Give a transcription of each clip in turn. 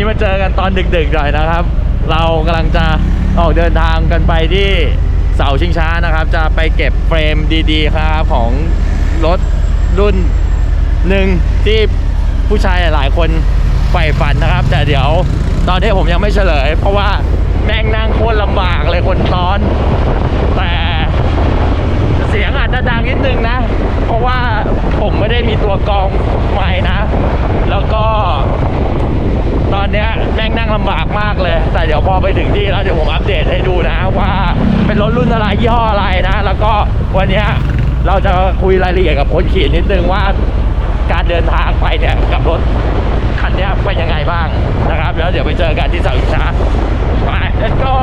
นี้มาเจอกันตอนดึกๆหน่อยนะครับ เรากำลังจะออกเดินทางกันไปที่เสาชิงช้านะครับ จะไปเก็บเฟรมดีๆครับของรถรุ่นหนึ่งที่ผู้ชายหลายคนใฝ่ฝันนะครับ แต่เดี๋ยวตอนนี้ผมยังไม่เฉลย เพราะว่าแม่งนั่งโคตรลำบากเลยคนซ้อน แต่เสียงอาจจะดังนิดนึงนะ เพราะว่าผมไม่ได้มีตัวกองไม้นะ แล้วก็ ตอนเนี้ยแม่งนั่งลำบากมากเลย แต่เดี๋ยวพอไปถึงที่แล้วเดี๋ยวผมอัปเดตให้ดูนะว่าเป็นรถรุ่นอะไรยี่ห้ออะไรนะ แล้วก็วันเนี้ยเราจะคุยรายละเอียดกับคนขี่นิดนึงว่าการเดินทางไปเนี่ยกับรถคันนี้เป็นยังไงบ้างนะครับ แล้วเดี๋ยวไปเจอกันที่เสาอินทราไป let's go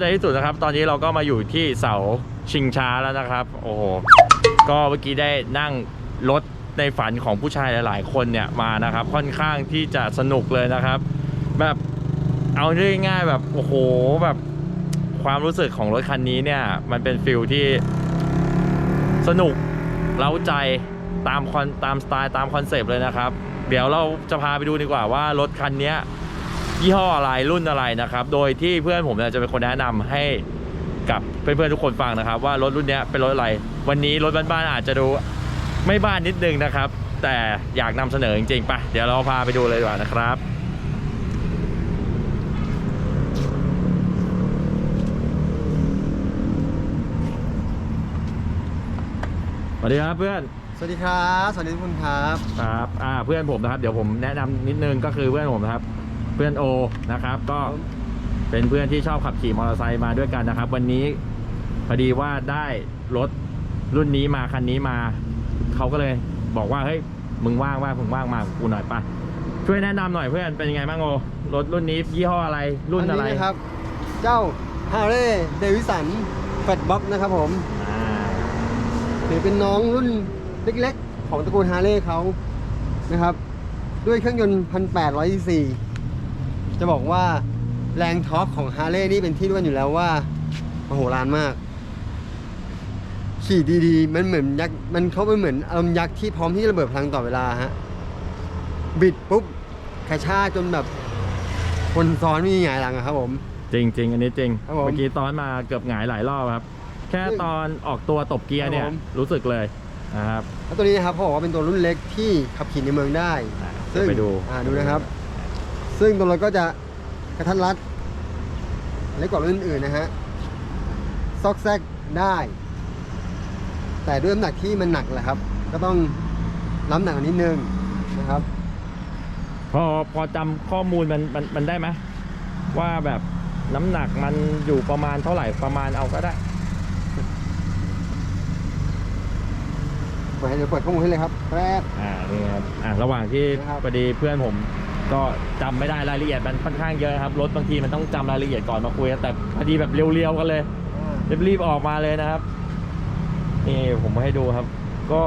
ในที่สุดนะครับ ตอนนี้เราก็มาอยู่ที่เสาชิงช้าแล้วนะครับ โอ้โหก็เมื่อกี้ได้นั่งรถในฝันของผู้ชายหลาย ๆ คนเนี่ยมานะครับ ค่อนข้างที่จะสนุกเลยนะครับ แบบเอาง่ายๆแบบโอ้โหแบบความรู้สึกของรถคันนี้เนี่ย มันเป็นฟิลที่สนุกเร้าใจตามคอนตามสไตล์ตามคอนเซปต์เลยนะครับ เดี๋ยวเราจะพาไปดูดีกว่าว่ารถคันเนี้ ยยี่ห้ออะไรรุ่นอะไรนะครับ โดยที่เพื่อนผมเนี่ยจะเป็นคนแนะนำให้กับเพื่อนๆทุกคนฟังนะครับ ว่ารถรุ่นเนี้ยเป็นรถอะไร วันนี้รถบ้านๆอาจจะดูไม่บ้านนิดนึงนะครับ แต่อยากนำเสนอจริงๆปะเดี๋ยวเราพาไปดูเลยดีกว่านะครับสวัสดีครับเพื่อน สวัสดีครับ สวัสดีทุกคนครับ ครับ อ่า เพื่อนผมนะครับ เดี๋ยวผมแนะนำนิดนึงก็คือเพื่อนผมนะครับ เพื่อนโอนะครับ ก็เป็นเพื่อนที่ชอบขับขี่มอเตอร์ไซค์มาด้วยกันนะครับ วันนี้พอดีว่าได้รถรุ่นนี้มาคันนี้มาเขาก็เลยบอกว่าเฮ้ยมึงว่างว่ามึงว่างมากับกูหน่อยปะช่วยแนะนำหน่อยเพื่อนเป็นยังไงบ้างโอรถรุ่นนี้ยี่ห้ออะไรรุ่นอะไรนี้นะครับ เจ้า Harley Davidson Fat Box นะครับผมอ่าหรือเป็นน้องรุ่นเล็กๆ ของตระกูล Harley เขานะครับ ด้วยเครื่องยนต์1,800 cc จะบอกว่าแรงทอร์กของ Harley นี่เป็นที่รู้กันอยู่แล้วว่ามโหฬารมาก ขี่ดีๆ มันเหมือนยักษ์มันเขาเป็นเหมือนอารมณ์ยักษ์ที่พร้อมที่จะระเบิดพลังต่อเวลาฮะ บิดปุ๊บกระชากจนแบบ คนซ้อนไม่มีหงายหลังอะครับผม จริงจริงอันนี้จริง ครับผมเมื่อกี้ตอนมาเกือบหงายหลายรอบครับ แค่ตอนออกตัวตบเกียร์เนี่ย ครับผม รู้สึกเลยนะครับแล้วตัวนี้นะครับเขาบอกว่าเป็นตัวรุ่นเล็กที่ขับขี่ในเมืองได้ อะซึ่งเดี๋ยวไปดู อ่าดูนะครับ ซึ่งตัวรถก็จะกระทัดรัดเล็กกว่ารุ่นอื่นนะฮะซอกแซกได้ แต่ด้วยน้ำหนักที่มันหนักแหละครับ ก็ต้องล้ำหนักกว่านิดนึงนะครับ พอพอจำข้อมูลมันมันมันได้ไหมว่าแบบน้ำหนักมันอยู่ประมาณเท่าไหร่ประมาณเอาก็ได้เปิดให้เดี๋ยวเปิดข้อมูลให้เลยครับแป๊บ อ่านี่ครับอ่าระหว่างที่นะครับ พอดีเพื่อนผม ก็จำไม่ได้รายละเอียดมันค่อนข้างเยอะครับรถบางทีมันต้องจำรายละเอียดก่อนมาคุยกันแต่พอดีแบบเรียวๆกันเลยรีบๆออกมาเลยนะครับนี่ผมให้ดูครับ ก็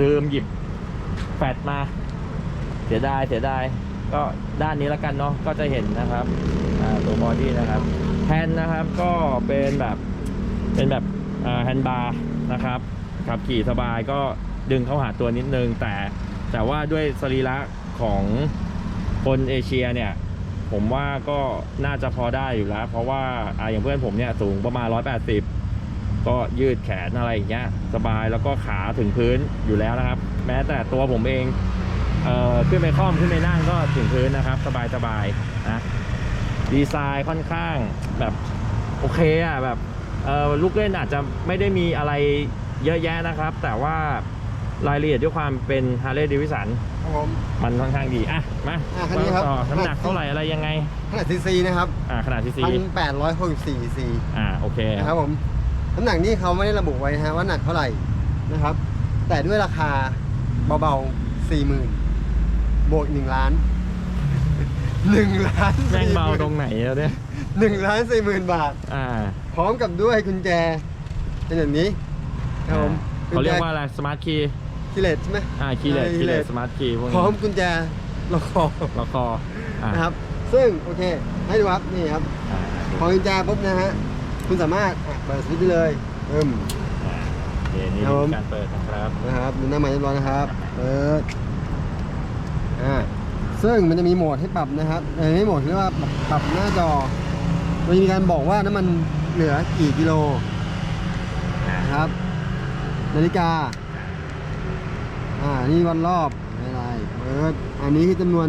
ลืมหยิบแฟดมา เสียดายเสียดายก็ด้านนี้แล้วกันเนาะก็จะเห็นนะครับอ่าตัวบอดี้นะครับแฮนด์นะครับก็เป็นแบบเป็นแบบแฮนด์บาร์นะครับขับขี่สบายก็ดึงเข้าหาตัวนิดนึงแต่แต่ว่าด้วยสรีระของ คนเอเชียเนี่ยผมว่าก็น่าจะพอได้อยู่แล้ว เพราะว่าอ่าอย่างเพื่อนผมเนี่ยสูงประมาณ 180 ก็ยืดแขนอะไรอย่างเงี้ยสบายแล้วก็ขาถึงพื้นอยู่แล้วนะครับ แม้แต่ตัวผมเองเอ่อขึ้นไปคล่อมขึ้นไปนั่งก็ถึงพื้นนะครับ สบายสบายๆนะดีไซน์ค่อนข้างแบบโอเคอะแบบเอ่อลูกเล่นอาจจะไม่ได้มีอะไรเยอะแยะนะครับ แต่ว่ารายละเอียดด้วยความเป็น Harley Davidson ครับ ผมมันค่อนข้างดีอะมาอะคันนี้ครับ ต่อน้ำหนักเท่าไหร่อะไรยังไงขนาดซีซีนะครับอ่าขนาดซีซีพันแปดร้อยหกสิบสี่ซีอ่าโอเคนะครับผมน้ำหนักนี่เขาไม่ได้ระบุไว้นะฮะว่าหนักเท่าไหร่นะครับ แต่ด้วยราคาเบาๆสี่หมื่นบวกหนึ่งล้านหนึ่งล้านแม่งเบาตรงไหนแล้วเนี่ยหนึ่งล้านสี่หมื่นบาท อ่าพร้อมกับด้วยกุญแจเป็นแบบนี้ครับผมเขาเรียกว่าอะไรสมาร์ทคีย์ คิเลตใช่ไหมอ่าคีย์เลสอ่าคีย์เลส keyless สมาร์ทคีย์พวกพร้อมนี้กุญแจล็อกคอแล้วก็อ่านะครับ ซึ่งโอเค ให้ดูครับนี่ครับอ่าพอกุญแจปุ๊บนะฮะคุณสามารถอะเปิดสวิตช์ได้เลยเอิ่ม อ่าโอเคนี่ครับผมการเปิดนะครับนะครับดูหน้าใหม่เรียบร้อยนะครับเปิดอ่าซึ่งมันจะมีโหมดให้ปรับนะครับเออไม่โหมดเรียกว่าปรับปรับหน้าจอมันจะมีการบอกว่าน้ำมันเหลือกี่กิโลอ่านะครับ นาฬิกา อ่า นี่วันรอบไม่ไรเปิดอันนี้คือจำนวน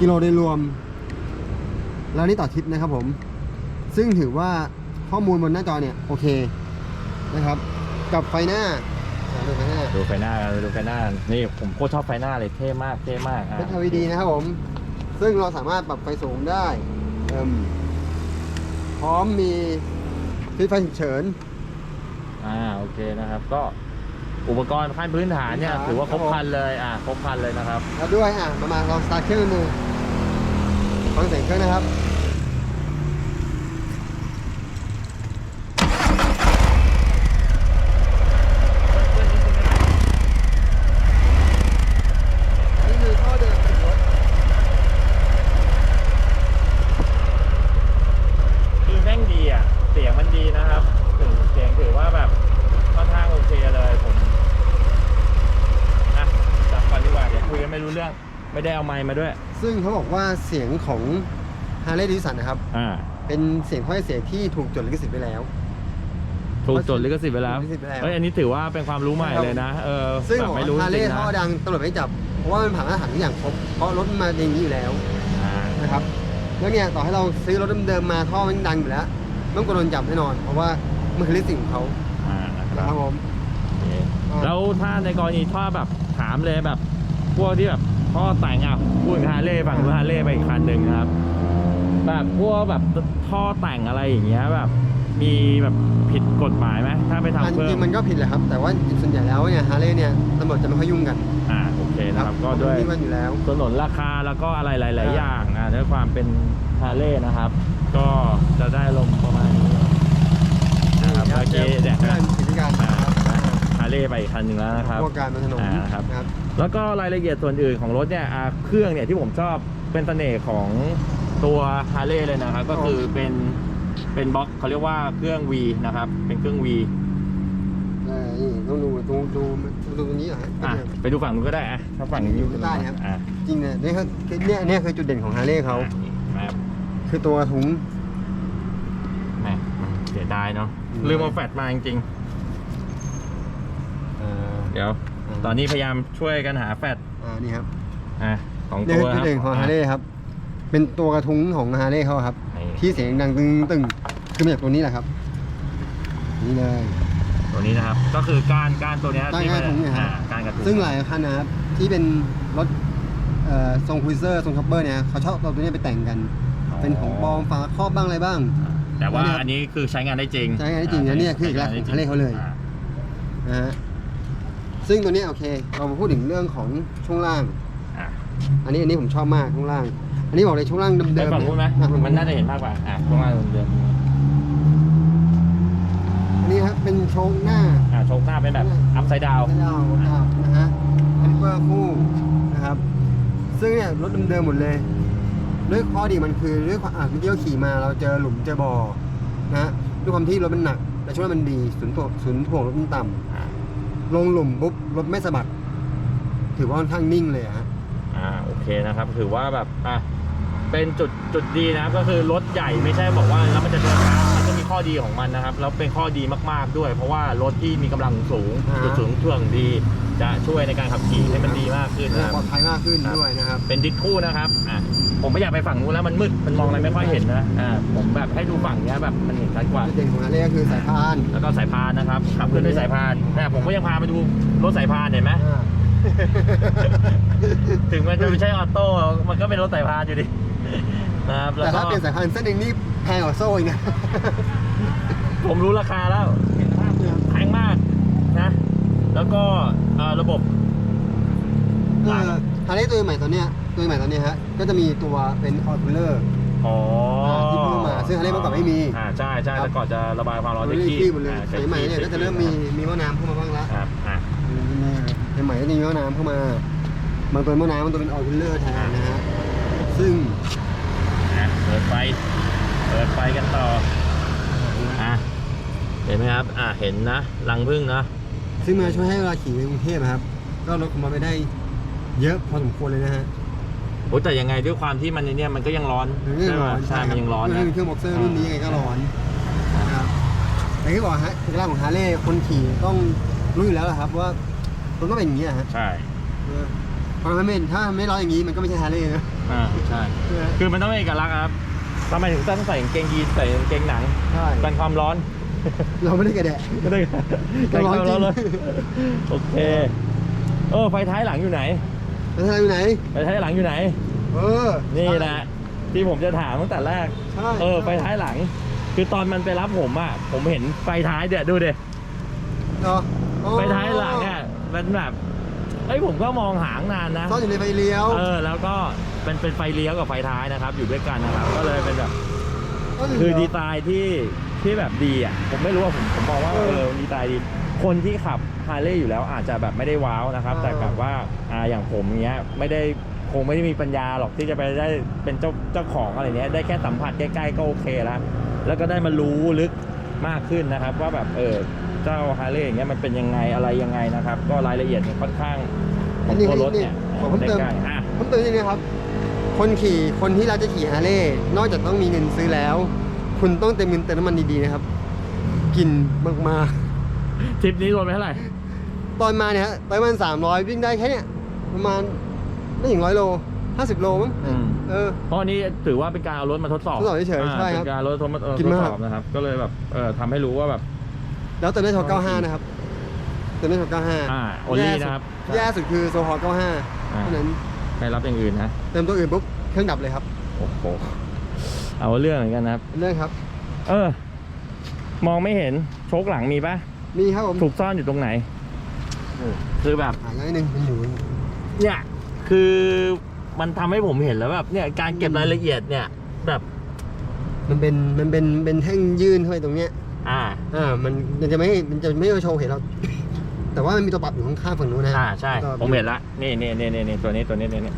กิโลโดยรวม แล้วนี่ต่อทริปนะครับผม ซึ่งถือว่าข้อมูลบนหน้าจอเนี่ย โอเคนะครับ กับไฟหน้าอ่าดูไฟหน้าดูไฟหน้ากันดูไฟหน้ากันนี่ผมโคตรชอบไฟหน้าเลยเท่มากเท่มากอะเป็น LED นะครับผม ซึ่งเราสามารถปรับไฟสูงได้เอิ่มพร้อมมีฟิตไฟฉุกเฉิน อ่าโอเคนะครับ ก็ อุปกรณ์ขั้นพื้นฐานเนี่ยพื้นฐานถือว่าครบครับผมครันเลยอ่าครบครันเลยนะครับแล้วด้วยอะมามาลองสตาร์ทเครื่องดูฟังเสียงเครื่องนะครับนี่คือท่อเดินของรถคือแม่งดีอะเสียงมันดีนะครับถึงเสียงถือว่าแบบค่อนข้างโอเคเลยผมอะจับก่อนดีกว่าเดี๋ยวคุยกัน ไม่รู้เรื่องไม่ได้เอาไมค์มาด้วย ซึ่งเขาบอกว่าเสียงของ Harley Davidson นะครับ อ่า เป็นเสียงข้อเสียงที่ถูกจดลิขสิทธิ์ไว้แล้ว ถูกจดลิขสิทธิ์ไปแล้วลิขสิทธิ์ไปแล้วเฮ้ยอันนี้ถือว่าเป็นความรู้ใหม่เลยนะเออซึ่งแบบของไม่รู้จฮาร์เลริงย์ๆนะท่อดังตำรวจไม่จับ เพราะว่ามันผ่านมาตรฐานทุกอย่างครบ เพราะรถมันมาอย่างนี้อยู่แล้วอ่านะครับแล้วเนี่ยต่อให้เราซื้อรถเดิมๆมาท่อมันดังอยู่แล้วไม่ต้องกลัวโดนจับแน่นอน เพราะว่ามันคือลิขสิทธิ์ของเขาอ่านะคนะรับครับผม โอเคอ่าแล้วถ้าในกรณีท่อแบบถามเลยแบบ พวกที่แบบท่อแต่งอะพูดถึงฮาร์เลย์ฝั่งนู้นฮาร์เลย์ไปอีกคันหนึ่งนะครับ แบบพวกแบบท่อแต่งอะไรอย่างเงี้ยแบบ มีแบบผิดกฎหมายไหมถ้าไปอันทำเพิ่จริมงๆมันก็ผิดแหละครับ แต่ว่าส่วนใหญ่แล้วเนี่ยฮาร์เลย์เนี่ยตำรวจจะไม่ค่อยยุ่งกันอ่าโอเคนะครับก็ด้วยยุ่งกันอยู่แล้วสนนราคาแล้วก็อะไรหลาย ๆอ่าอย่างอะด้วยความเป็นฮาร์เลย์นะครับ ก็จะได้ลงประมาณนี้นะครับเมื่อกี้เนี่ยเพื่อนกิจการอ่าฮาร์ เลย์ไปอีกคันหนึ่งแล้วนะครับพวกการบนถนนอ่าครับนะครับ แล้วก็รายละเอียดส่วนอื่นของรถเนี่ยอ่าเครื่องเนี่ยที่ผมชอบเป็นเสน่ห์ของตัวฮาร์เลย์เลยนะครับก็คือเป็นเป็นบล็อกเขาเรียกว่าเครื่อง V นะครับ เป็นเครื่อง V เออนี่ต้องดูดูดูดูตรงนี้เหรอฮะอะไปดูฝั่งนู้นก็ได้อะถ้าฝั่งนี้ได้ครับ อะจริงเนี่ยนี่คือเนี่ยเนี่ยคือจุดเด่นของฮาร์เลย์เขาอะคือตัวถุงแหมเสียดายเนาะอืมลืมเอาแฟลชมาจริงเอ่อๆเดี๋ยวอืมตอนนี้พยายามช่วยกันหาแฟลชอ่านี่ครับอะสองนี่ตัวคือจุคดรับเด่นของฮาร์เลย์ครับ เป็นตัวกระทุ้งของฮาร์เลย์เขาครับ นี่ที่เสียงดังตึงตึงคือมาจากตัวนี้แหละครับ นี่เลย ตัวนี้นะครับ ก็คือการการตัวเนี้ยก้านที่มันกระทุ้งเนี่ยครับ อ่าการกระทุ้งซึ่งหลายคันนะครับที่เป็นรถเอ่อทรงคุยเซอร์ทรงคัพเปอร์เนี่ยเขาชอบเอาตัวเนี้ยไปแต่งกัน เป็นของปลอมฝาครอบบ้างอะไรบ้าง แต่ว่าแล้วเนี่ยอันนี้คือใช้งานได้จริงใช้งานได้จริงนะเนี่ยคือเอกลักษณ์ของใช้ฮาร์เลย์เขาเลย อ่นะฮะ ซึ่งตัวเนี้ยโอเค เรามาพูดถึงเรื่องของช่วงล่าง อะอันนี้อันนี้ผมชอบมากช่วงล่าง อันนี้บอกเลยช่วงล่างไปเดิมๆฝั่งนู้นไหมอะมันน่าจะเห็นมากกว่าอะข้างล่างเดิมอันนี้ครับเป็นโชว์หน้า ๆอะโชว์หน้าเป็นแบบอัพไซด์ดาว ไม่ดาวดาวนะฮะแอมเปอร์คู่นะครับ ซึ่งเนี่ยรถเดิมๆหมดเลย ด้วยข้อดีมันคือด้วยความอะเมื่อกี้เราขี่มาเราเจอหลุมเจอบ่อนะฮะด้วยความที่รถมันหนัก แต่ช่วงนั้นมันดีศูนย์ถ่วงศูนย์ถ่วงรถมันต่ำ ลงหลุมปุ๊บรถไม่สะบัด ถือว่าค่อนข้างนิ่งเลยอะฮะอ่าโอเคนะครับ ถือว่าแบบอะเป็นจุดจุดดีนะครับ ก็คือรถใหญ่ไม่ใช่บอกว่าแล้วมันจะเดินช้ามันจะมีข้อข้อดีของมันนะครับ แล้วเป็นข้อดีมากๆด้วย เพราะว่ารถที่มีกำลังสูงอ่าจุดสูงถ่วงดี จะช่วยในการขับขี่ให้มันดีมากขึ้นนะคปลอรัดบภัยมากขึ้นครับด้วยนะครับ เป็นดิสคู่นะครับอะ ผมไม่อยากไปฝั่งนู้นแล้วมันมืดมันมองอะไรไม่ค่อยเห็นนะอ่าผมแบบให้ดูฝั่งเนี้ยแบบมันเห็นชัดกว่าจุดเด่นของฮาร์เลย์ก็คือสายพาน แล้วก็สายพานนะครับขับเคลื่อนด้วยสายพานแต่ผมก็ยังพามาดูรถสายพานเห็นไหมอ่าถึงมันจะไม่ใช่ออโต้มันก็เป็นรถสายพานอยู่ดีนะครับแล้วแต่ก็ถ้าเปลี่ยนสายพานเส้นหนึ่งนี่แพงกว่าโซ่อีกนะ ผมรู้ราคาแล้วแพงมากนะ แล้วก็เอ่อระบบ เออฮาร์เลย์ตัวใหม่ตัวเนี้ย ตัวใหม่ตัวเนี้ยฮะก็จะมีตัวเป็นออทูเลอร์ อ๋อที่เพิ่มมาซึ่ง Harley เมื่อก่อนไม่มีอ่าใช่ใช่ครับ แต่ก่อนจะระบายความร้อนตัวด้วยนี้ขี้ขี้หมดเลยอ่าสายใหม่เนี่ยก็จะเริ่มมีมีหม้อน้ำเข้ามาบ้างละครับอะสายใหม่ก็จะมีหม้อน้ำเข้ามาบางตัวหม้อน้ำบางตัวเป็นออทูเลอร์แทนนะฮะซึ่งอะเปิดไฟ เปิดไฟกันต่ออะเห็นไหมครับ อะเห็นนะรังพึ่งนะ ซึ่งมาช่วยให้เวลาขี่ในกรุงเทพอะครับ ก็ลดความร้อนไปได้เยอะพอสมควรเลยนะฮะ โอ้แต่ยังไงด้วยความที่มันในเนี่ยมันก็ยังร้อนมันก็ยังร้อนใช่ไหมใช่มันยังร้อนไม่นะมีเครื่องบ็อกเซอร์รุ่นนี้ไงก็ร้อนนะครับอย่างที่บอกฮะเอกลักษณ์ของฮาร์เลย์คนขี่ต้องรู้อยู่แล้วแหละครับ ว่ามันก็เป็นอย่างนี้อะฮะใช่เออเพราะมันไม่ถ้าไม่ร้อนอย่างนี้มันก็ไม่ใช่ฮาร์เลย์นะอ่าใช่ใช่ไหมคือมันต้องเป็นเอกลักษณ์ครับทำไมถึงต้องใส่กางเกงยีนใส่กางเกงหนังใช่กันความร้อน เราไม่ได้กระแดะก็ได้ก็ร้อนจริงเลยโอเคเออไฟท้ายหลังอยู่ไหน แล้วทางอยู่ไหน ไฟท้ายหลังอยู่ไหน เออ นี่แหละที่ผมจะถามตั้งแต่แรก ใช่เออไฟท้ายหลัง คือตอนมันไปรับผมอะ ผมเห็นไฟท้ายเดี๋ยวดูเด็เนาะอ๋อไฟท้ายหลังอะ มันแบบเอ้ยผมก็มองหางนานนะ ซ่อนอยู่ในไฟเลี้ยวเออ แล้วก็เป็นเป็นไฟเลี้ยวกับไฟท้ายนะครับ อยู่ด้วยกันนะครับ ก็เลยเป็นแบบ ซ่นยู่คือเหรดีไซน์ที่ที่แบบดีอะ ผมไม่รู้ว่าผมผมมองว่าเอเอออดีไซน์ดี คนที่ขับฮาร์เลย์อยู่แล้วอาจจะแบบไม่ได้ว้าวนะครับเออแต่แบบว่าอ่าอย่างผมเนี้ยไม่ได้คงไม่ได้มีปัญญาหรอกที่จะไปได้เป็นเจ้าเจ้าของอะไรเนี้ยได้แค่สัมผัสใกล้ๆก็โอเคแล้วแล้วก็ได้มารู้ลึกมากขึ้นนะครับ ว่าแบบเออเจ้าฮาร์เลย์อย่างเงี้ยมันเป็นยังไงอะไรยังไงนะครับ ก็รายละเอียดเนี่ยค่อนข้างของตัวรถเนี่ยขอเพิ่มเติมใกล้ๆอะเพิ่มเติมนิดนึงครับ คนขี่คนที่รักจะขี่ฮาร์เลย์นอกจากต้องมีเงินซื้อแล้ว คุณต้องเต็มเงินเติมน้ำมันดีๆนะครับ กินมาก ทริปนี้รวมไปเท่าไหร่ๆตอนมาเนี่ยฮะประมาณสามร้อยวิ่งได้แค่เนี้ยประมาณไม่ถึงร้อยโลห้าสิบโลมั้งอืมเออ เพราะอันนี้ถือว่าเป็นการเอารถมาทดสอบทดสอบเฉยๆาใช่ครับเป็นการเอารถทดมาเออกินทดมาก สอบนะครับ ก็เลยแบบเออทำให้รู้ว่าแบบ แล้วเติมได้โชว์95 นะครับเติมได้โชว์95อ่า only นะครับแย่สุดคือโซฮอล์95อ่า เท่านั้นไม่รับอย่างอื่นนะเติมตัวอื่นปุ๊บเครื่องดับเลยครับโอ้โหเอาเรื่องเหมือนกันนะครับ เรื่องครับ เออ มองไม่เห็นโชคหลังมีปะ มีครับผมถูกซ่อนอยู่ตรงไหนโอ้คือแบบหายากนิดนึงมันอยู่เนี่ยคือมันทำให้ผมเห็นแล้วแบบเนี่ยการเก็บรายละเอียดเนี่ยแบบมันเป็นมันเป็นเป็นแท่งยื่นเข้าไปตรงเนี้ย อ่าอ่า มันมันจะไม่มันจะไม่โชว์เห็นเรา แต่ว่ามันมีตัวปรับอยู่ข้างๆฝั่งนู้นนะอ่าใช่ ตัวผมเห็นละนี่นี่นี่นี่นี่ตัวนี้ตัวนี้ตัวนี้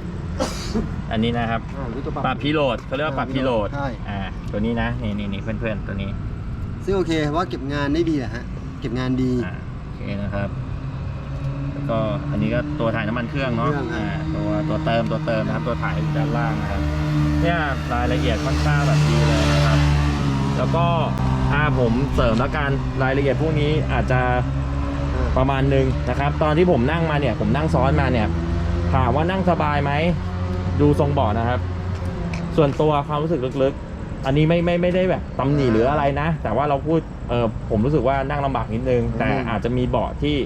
อันนี้นะครับ อ่ามีตัวปปรัรับบพีโหลดเขาเรียกว่าปรับพีโหลดใช่ อ่าตัวนี้นะนี่นี่นี่เพื่อนเพื่อนๆตัวนี้ ซึ่งโอเคว่าเก็บงานได้ดีแหละฮะเก็บงานดี อ่าโอเคนะครับ แล้วก็อันนี้ก็ตัวถ่ายน้ำมันเครื่องเนาะเครื่องครับ อ่าตัวตัวเติมตัวเติมนะครับ ตัวถ่ายอยู่ด้านล่างนะครับ เนี่ยรายละเอียดค่อนข้างแบบดีเลยนะครับ แล้วก็ถ้าผมเสริมแล้วกันรายละเอียดพวกนี้อาจจะอ่าประมาณหนึ่งนะครับ ตอนที่ผมนั่งมาเนี่ย ผมนั่งซ้อนมาเนี่ย ถามว่านั่งสบายไหม ดูทรงเบาะนะครับ ส่วนตัวความรู้สึกลึกๆ อันนี้ไม่ไม่ไม่ได้แบบตำหนิหรืออะไรนะ แต่ว่าเราพูด เออผมรู้สึกว่านั่งลำบากนิดนึง แต่อาจจะมีเบาะที่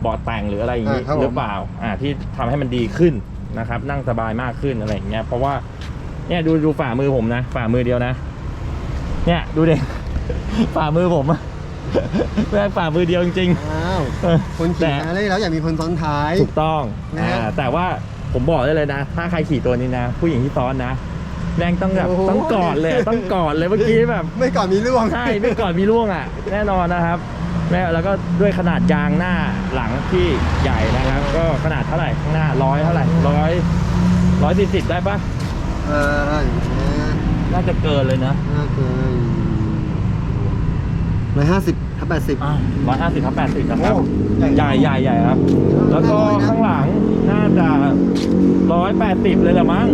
เบาะแต่งหรืออะไรอย่างนี้อ่าครับผม หรือเปล่าอ่าที่ทำให้มันดีขึ้นนะครับ นั่งสบายมากขึ้นอะไรอย่างเงี้ยเพราะว่าเนี่ยดูดูฝ่ามือผมนะ ฝ่ามือเดียวนะ เนี่ยดูเด็ ฝ่ามือผมอะ แม่งฝ่ามือเดียวจริงๆอ้าวเออ คนขี่แต่ฮาร์เลย์แล้วอยากมีคนซ้อนท้าย ถูกต้องนะฮะ อ่าแต่ว่าผมบอกได้เลยนะ ถ้าใครขี่ตัวนี้นะ ผู้หญิงที่ซ้อนนะ แรงต้องแบบโอ้โห ต้องกอดเลยต้องกอดเลยเมื่อกี้แบบ ไม่ก่อนมีร่วง ใช่ไม่กอดมีร่วงอะ แน่นอนนะครับแม่แล้วก็ด้วยขนาดยางหน้าหลังที่ใหญ่นะครับ ก็ขนาดเท่าไหร่ข้างหน้าร้อยเท่าไหร่ร้อยร้อยสี่สิบได้ปะเอออย่างเงี้ยน่าจะเกินเลยนะน่าเกินร้อยห้าสิบทับแปดสิบ ร้อยห้าสิบทับแปดสิบนะครับ โอ้ใหญ่ใหญ่ใหญ่ครับ แล้วก็ข้างหลังน่าจะร้อยแปดสิบเลยละมั้ง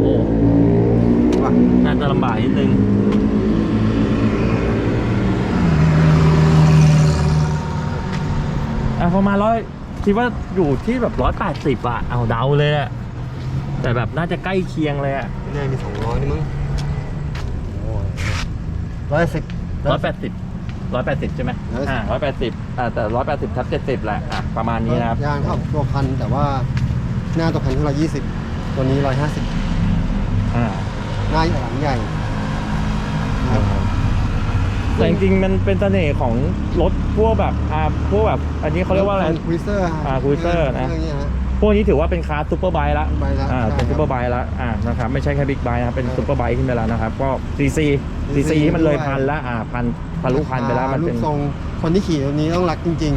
โอ้ ว่ะ น่าจะ จะลำบากนิดนึง อะ ประมาณร้อยคิดว่าอยู่ที่แบบร้อยแปดสิบอะเอาเดาเลยอะแต่แบบน่าจะใกล้เคียงเลยอะนี่มีสองร้อยนี่มั้งร้อยสิบร้อยแปดสิบร้อยแปดสิบใช่ไหม180อ่าร้อยแปดสิบอ่าแต่ร้อยแปดสิบทับเจ็ดสิบแหละอะประมาณนี้นะครับยางเท่าตัวพันแต่ว่าหน้าตัวพันที่ร้อยยี่สิบตัวนี้ร้อยห้าสิบอ่าหน้าหลังใหญ่นะครับ แต่จริงๆมันเป็นเสน่ห์ของรถพวกแบบอ่าพวกแบบอันนี้เขาเรียกว่าอะไร ควิเซอร์อ่า Cruiser นะ เรื่องนี้ฮะ พวกนี้ถือว่าเป็นคาร์ซูเปอร์ไบค์ละ Superbike ละอ่าใช่เป็นครับซูเปอร์ไบค์ละอ่านะครับไม่ใช่แค่บิ๊กไบค์นะครับเป็นใช่ซูเปอร์ไบค์ขึ้นไปแล้วนะครับก็ซีซีซีซี CC ที่มันเลยด้วย พันละอ่าพันทะลุพันไปแล้วมันรูเป็นปทรงคนที่ขี่ตัวนี้ต้องรักจริง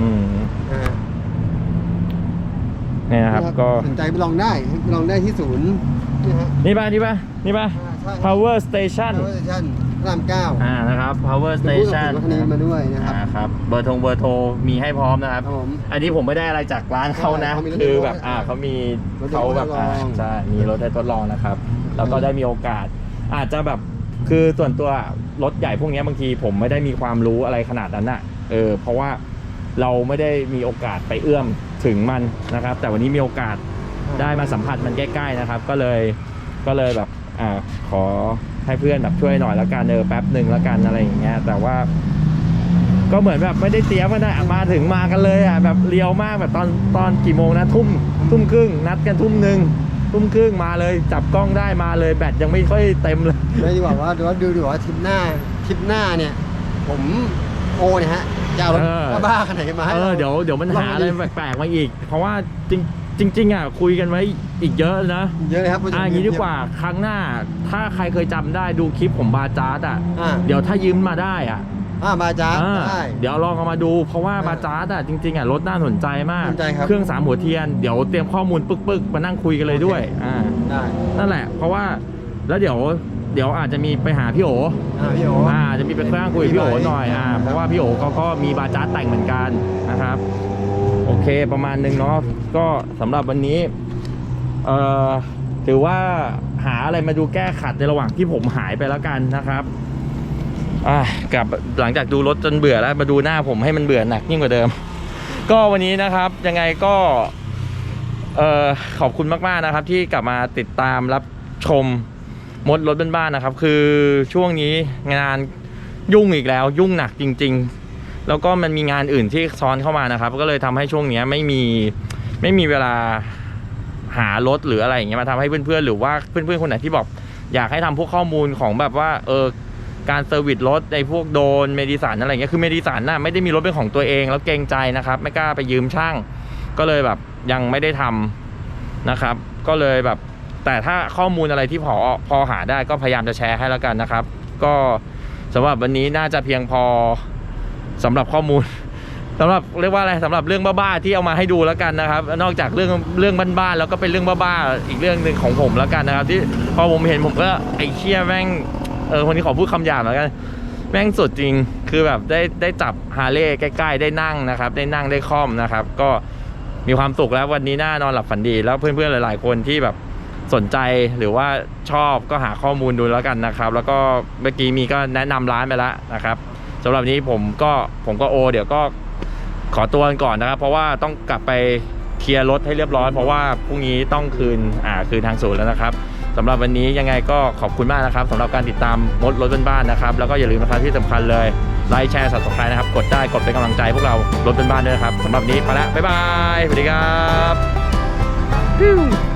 อืมๆนะฮะเนี่ยนะครับก็สนใจไปลองได้ไปลองได้ที่ศูนย์นี่ฮะนี่ป่ะนี่ป่ะนี่ป่ะ อ่าใช่ power station พาวเวอร์สเตชัน พระรามเก้าอ่านะครับ power station รถคันนี้มาด้วยนะครับ อ่าครับเบอร์โทงเบอร์โทรมีให้พร้อมนะครับครับผมอันนี้ผมไม่ได้อะไรจากร้านเขานะใช่เขามีรถคือแบบให้อ่าเขามีรถให้เขาแบบทดลอง อ่าใช่มีรถได้ทดลองนะครับ แล้วก็ได้มีโอกาส อาจจะแบบคือส่วนตัวรถใหญ่พวกเนี้ยบางทีผมไม่ได้มีความรู้อะไรขนาดนั้นอะเออเพราะว่าเราไม่ได้มีโอกาสไปเอื้อมถึงมันนะครับ แต่วันนี้มีโอกาสได้มาสัมผัสมันใกล้ๆนะครับ ก็เลยก็เลยแบบอ่าขอ ให้เพื่อนแบบช่วยหน่อยแล้วกันเออแป๊บหนึ่งแล้วกันอะไรอย่างเงี้ยแต่ว่า ก็เหมือนแบบไม่ได้เตรียมกันนะมาถึงมากันเลยอะแบบเลียวมากแบบตอนตอนกี่โมงนะทุ่มทุ่มครึ่งนัดกันทุ่มหนึ่งทุ่มครึ่งมาเลย จับกล้องได้มาเลยแบตยังไม่ค่อยเต็มเลยไม่ดีกว่าว่าดูว่าดูดีกว่าทริปหน้าทริปหน้าเนี่ย ผมโอเนี่ยฮะจะเอารถเออบ้าๆขนาดไหนมาให้เออราเดี๋ยวเดี๋ยวมันลองหาดูอะไรแปลกๆมาอีก เพราะว่าจริง จริง ๆอะคุยกันไว้อีกเยอะนะเยอะเลยครับอะอย่างนี้ดีกว่าครั้งหน้า ถ้าใครเคยจำได้ดูคลิปผมบาจาร์ดอะอ่าเดี๋ยวถ้ายืมมาได้อะอ่ามาจ้าอ่าได้ เดี๋ยวลองเอามาดู เพราะว่าเออบาจาร์ดอะจริงๆอะรถน่าสนใจมากสนใจครับเครื่องสามหัวเทียนเดี๋ยวเตรียมข้อมูลปึ๊กๆมานั่งคุยกันเลยด้วยอ่าได้นั่นแหละ เพราะว่าแล้วเดี๋ยวเดี๋ยวอาจจะมีไปหาพี่โอ อ่าพี่โออ่าจะมีไปเครื่องคุยกับพี่โอหน่อยอ่าครับเพราะว่าพี่โอเขาก็มีบาจาร์ดแต่งเหมือนกันนะครับโอเคประมาณนึงเนาะก็สำหรับวันนี้เอ่อถือว่าหาอะไรมาดูแก้ขัดในระหว่างที่ผมหายไปแล้วกันนะครับอะกลับหลังจากดูรถจนเบื่อแล้วมาดูหน้าผมให้มันเบื่อหนักยิ่งกว่าเดิม ก็วันนี้นะครับยังไงก็เอ่อขอบคุณมากๆนะครับ ที่กลับมาติดตามรับชมมดรถบ้านๆนะครับ คือช่วงนี้งานยุ่งอีกแล้ว ยุ่งหนักจริง ๆ แล้วก็มันมีงานอื่นที่ซ้อนเข้ามานะครับ ก็เลยทำให้ช่วงนี้ไม่มีไม่มีเวลาหารถหรืออะไรอย่างเงี้ยมาทำให้เพื่อนๆ หรือว่าเพื่อนๆคนไหนที่บอกอยากให้ทำพวกข้อมูลของแบบว่าเออการเซอร์วิสรถในพวกโดนเมดิสันอะไรเงี้ยคือเมดิสันน่ะไม่ได้มีรถเป็นของตัวเอง แล้วเกรงใจนะครับ ไม่กล้าไปยืมช่าง ก็เลยแบบยังไม่ได้ทำนะครับ ก็เลยแบบแต่ถ้าข้อมูลอะไรที่พอพอหาได้ก็พยายามจะแชร์ให้แล้วกันนะครับ ก็สำหรับวันนี้น่าจะเพียงพอ สำหรับข้อมูลสำหรับเรียกว่าอะไรสำหรับเรื่องบ้าๆที่เอามาให้ดูแล้วกันนะครับ นอกจากเรื่องเรื่องบ้านๆแล้วก็เป็นเรื่องบ้าๆอีกเรื่องหนึ่งของผมแล้วกันนะครับ ที่พอผมเห็นผมก็ไอ้เชี่ยแม่งเออคนนี้ขอพูดคำหยาบแล้วกันแม่งสุดจริงคือแบบได้ได้จับฮาร์เลย์ใกล้ ๆ ได้นั่งนะครับ ได้นั่งได้คล่อมนะครับ ก็มีความสุขแล้ววันนี้น่านอนหลับฝันดี แล้วเพื่อนๆหลาย ๆ คนที่แบบสนใจหรือว่าชอบก็หาข้อมูลดูแล้วกันนะครับ แล้วก็เมื่อกี้มีก็แนะนำร้านไปแล้วนะครับ สำหรับนี้ผมก็ผมก็โอ เดี๋ยวก็ขอตัวกันก่อนนะครับ เพราะว่าต้องกลับไปเคลียร์รถให้เรียบร้อย เพราะว่าพรุ่งนี้ต้องคืนอ่าคืนทางศูนย์แล้วนะครับสำหรับวันนี้ยังไงก็ขอบคุณมากนะครับสำหรับการติดตามมดรถบ้านนะครับ แล้วก็อย่าลืมนะครับที่สำคัญเลยไลค์แชร์สับสไครนะครับ กดได้กดเป็นกำลังใจพวกเรารถบ้านด้วยนะครับสำหรับวันนี้ไปแล้วบ๊ายบายสวัสดีครับ